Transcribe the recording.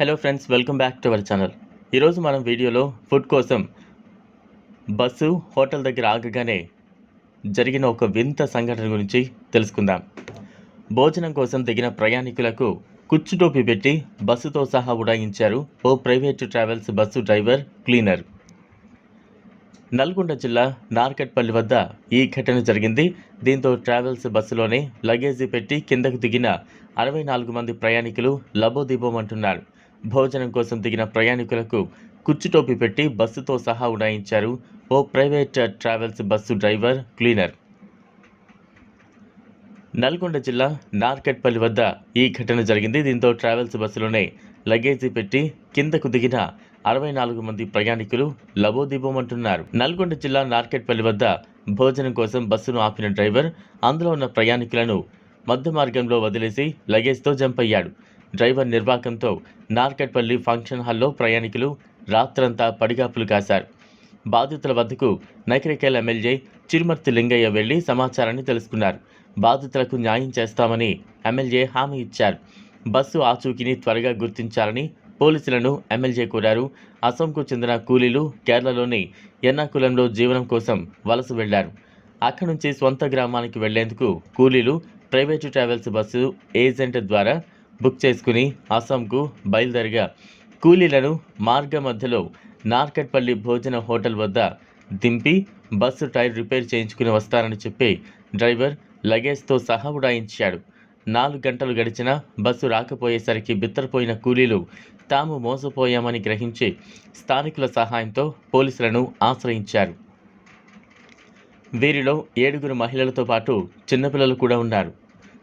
Hello friends welcome back to our channel ఈరోజు మనం వీడియోలో ఫుడ్ కోసం బస్సు హోటల్ దగ్గర ఆగగానే జరిగిన ఒక వింత సంఘటన గురించి తెలుసుకుందాం. భోజనం కోసం దిగిన ప్రయాణికులకు కుచ్చుటోపి పెట్టి బస్సుతో సహా ఉడాయించారు ఓ private travels bus driver cleaner. Nalgonda జిల్లా నార్కట్పల్లి వద్ద ఈ ఘటన జరిగింది. దీంతో ట్రావెల్స్ బస్సులోనే లగేజీ పెట్టి కిందకు దిగిన అరవై నాలుగు మంది ప్రయాణికులు లబోదిబోమంటున్నారు. భోజనం కోసం దిగిన ప్రయాణికులకు కుచ్చుటోపి పెట్టి బస్సుతో సహా ఉడాయించారు ఓ private travels bus driver cleaner. Nalgonda జిల్లా నార్కెట్పల్లి వద్ద ఈ ఘటన జరిగింది. దీంతో ట్రావెల్స్ బస్సులోనే లగేజీ పెట్టి కిందకు దిగిన అరవై నాలుగు మంది ప్రయాణికులు లబోదిబోమంటున్నారు. నల్గొండ జిల్లా నార్కెట్పల్లి వద్ద భోజనం కోసం బస్సును ఆపిన డ్రైవర్ అందులో ఉన్న ప్రయాణికులను మధ్య మార్గంలో వదిలేసి లగేజ్తో జంప్ అయ్యాడు. డ్రైవర్ నిర్వాకంతో నార్కట్పల్లి ఫంక్షన్ హాల్లో ప్రయాణికులు రాత్రంతా పడిగాపులు కాశారు. బాధితుల వద్దకు నకిరికేల్ ఎమ్మెల్యే చిరుమర్తి లింగయ్య వెళ్ళి సమాచారాన్ని తెలుసుకున్నారు. బాధితులకు న్యాయం చేస్తామని ఎమ్మెల్యే హామీ ఇచ్చారు. బస్సు ఆచూకీని త్వరగా గుర్తించాలని పోలీసులను ఎమ్మెల్యే కోరారు. అసోంకు చెందిన కూలీలు కేరళలోని ఎర్నాకులంలో జీవనం కోసం వలస వెళ్ళారు. అక్కడి నుంచి స్వంత గ్రామానికి వెళ్ళేందుకు కూలీలు ప్రైవేటు ట్రావెల్స్ బస్సు ఏజెంట్ ద్వారా బుక్ చేసుకుని అస్సాంకు బయలుదేరగా కూలీలను మార్గ మధ్యలో నార్కట్పల్లి భోజన హోటల్ వద్ద దింపి బస్సు టైర్ రిపేర్ చేయించుకుని వస్తారని చెప్పి డ్రైవర్ లగేజ్తో సహా ఉడాయించాడు. నాలుగు గంటలు గడిచినా బస్సు రాకపోయేసరికి బిత్తరపోయిన కూలీలు తాము మోసపోయామని గ్రహించి స్థానికుల సహాయంతో పోలీసులను ఆశ్రయించారు. వీరిలో ఏడుగురు మహిళలతో పాటు చిన్నపిల్లలు కూడా ఉన్నారు.